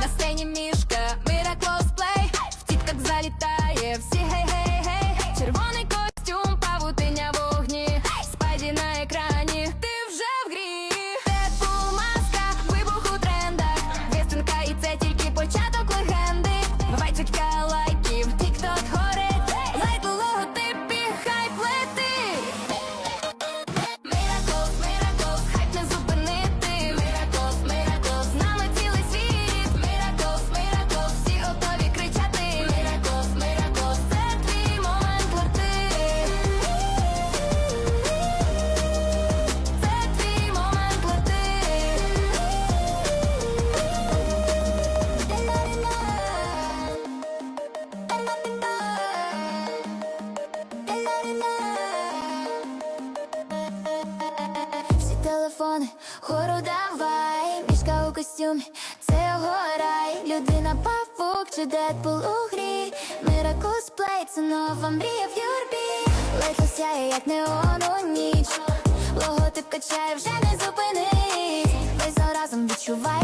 На сцені мішка, Miracle Play В тітках залітає всі гей-гей-гей Червоний костюм, павутиня вогні Спайді на екрані, хору давай, мішка у костюмі, це його рай, людина павук чи Дедпул у грі, Миракус плей, це нова мрія в юрбі, лето сяє, як неон у ніч, логотип качає, вже не зупинить, весь разом відчувай